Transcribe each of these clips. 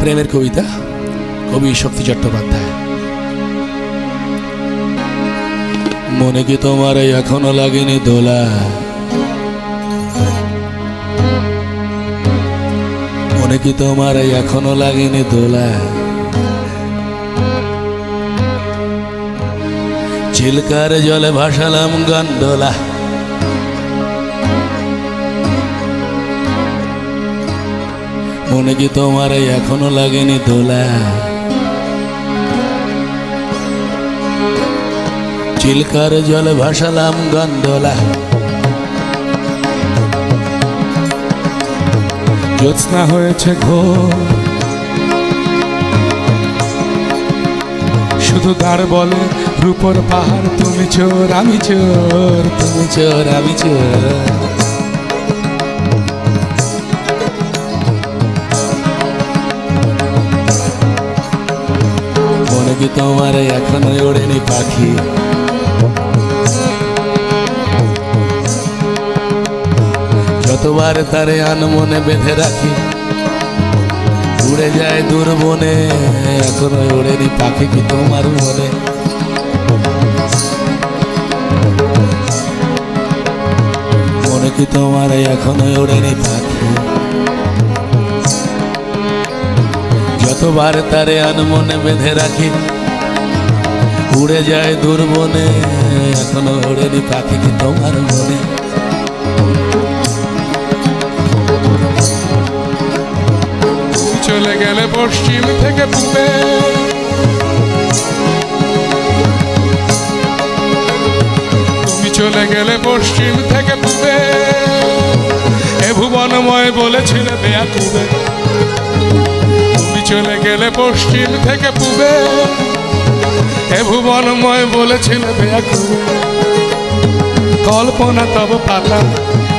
প্রেমের কবিতা, কবি শক্তি চট্টোপাধ্যায়। মনে কি তোমার এখনও লাগেনি দোলা? মনে কি তোমার এখনও লাগেনি দোলা? চিলকার জলে ভাসালাম গন্ডোলা। মনে কি তোমার এখনও লাগেনি দোলা? চিলকার জলে ভাসালাম গন্ডোলা জ্যোৎস্না হয়েছে ঘোর শুধু দাঁড় বলে, রূপর পাহাড় তুমি চোর, আমি চোর, তুমি চোর, আমি চোর। কি তোমার এখনও ওড়েনি পাখি। যতবার তারে আনমনে বেঁধে রাখি, উড়ে যায় দূর বনে, এখনও ওড়েনি পাখি কি তোমার মনে মনে কি তোমার এখনও ওড়েনি পাখি? যতবার তারে আনমনে বেঁধে রাখি, উড়ে যায় দূর বনে, এখনও ওড়েনি পাখি কি তোমার মনে। চলে গেলে পশ্চিম থেকে পূবে। তুমি চলে গেলে পশ্চিম থেকে পূবে। এ ভুবনময় বলেছিলে বেয়া তুমি চলে পশ্চিম থেকে পূবে। এ ভুবনময় বলেছিলে কল্পনা তব পাতা,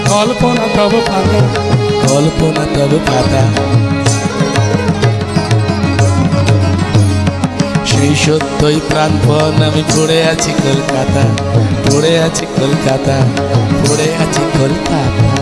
কল্পনা তব পাতা, কল্পনা তব পাতা। সেই সত্যই প্রাণপণ, আমি পড়ে আছি কলকাতা, পড়ে আছি কলকাতা, পড়ে আছি কলকাতা।